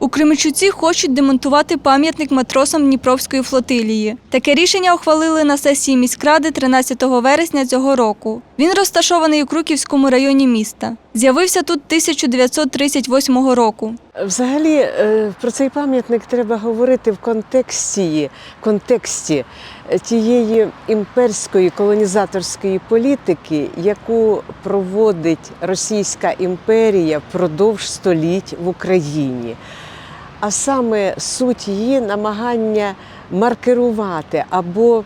У Кременчуці хочуть демонтувати пам'ятник матросам Дніпровської флотилії. Таке рішення ухвалили на сесії міськради 13 вересня цього року. Він розташований у Круківському районі міста. З'явився тут 1938 року. Взагалі е, про цей пам'ятник треба говорити в контексті, контексті е, тієї імперської колонізаторської політики, яку проводить Російська імперія впродовж століть в Україні. А саме суть її намагання маркерувати або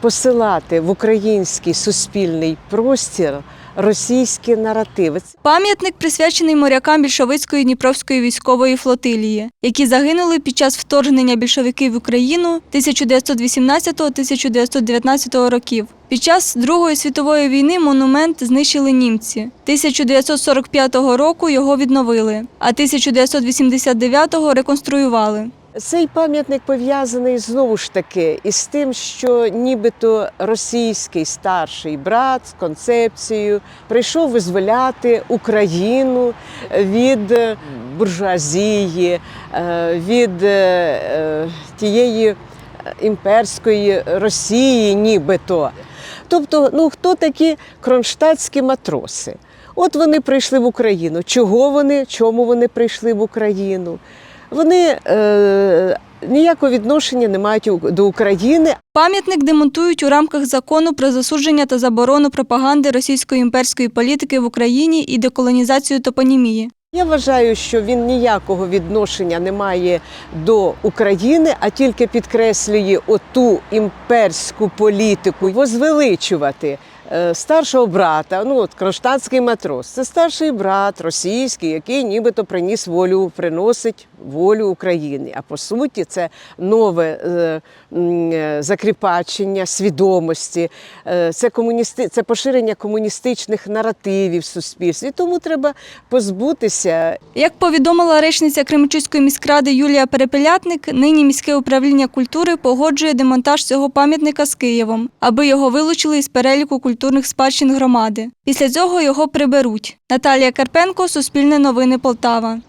посилати в український суспільний простір російські наративи. Пам'ятник присвячений морякам більшовицької Дніпровської військової флотилії, які загинули під час вторгнення більшовиків в Україну 1918-1919 років. Під час Другої світової війни монумент знищили німці. 1945 року його відновили, а 1989-го реконструювали. Цей пам'ятник пов'язаний знову ж таки із тим, що нібито російський старший брат з концепцією прийшов визволяти Україну від е, буржуазії, е, від е, тієї імперської Росії, нібито. Тобто, ну хто такі кронштадтські матроси? От вони прийшли в Україну. Чого вони? Чому вони прийшли в Україну? Вони е, ніякого відношення не мають до України. Пам'ятник демонтують у рамках закону про засудження та заборону пропаганди російської імперської політики в Україні і деколонізацію топонімії. Я вважаю, що він ніякого відношення не має до України, а тільки підкреслює оту імперську політику, возвеличувати старшого брата. Ну от кронштадтський матрос. Це старший брат російський, який нібито приніс волю, приносить волю України. А по суті, це нове е, е, закріпачення свідомості, е, це комуністи, це поширення комуністичних наративів в суспільстві. Тому треба позбутися Як повідомила речниця Кременчуцької міськради Юлія Перепелятник, нині міське управління культури погоджує демонтаж цього пам'ятника з Києвом, аби його вилучили із переліку культурних спадщин громади. Після цього його приберуть. Наталія Карпенко, Суспільне новини Полтава.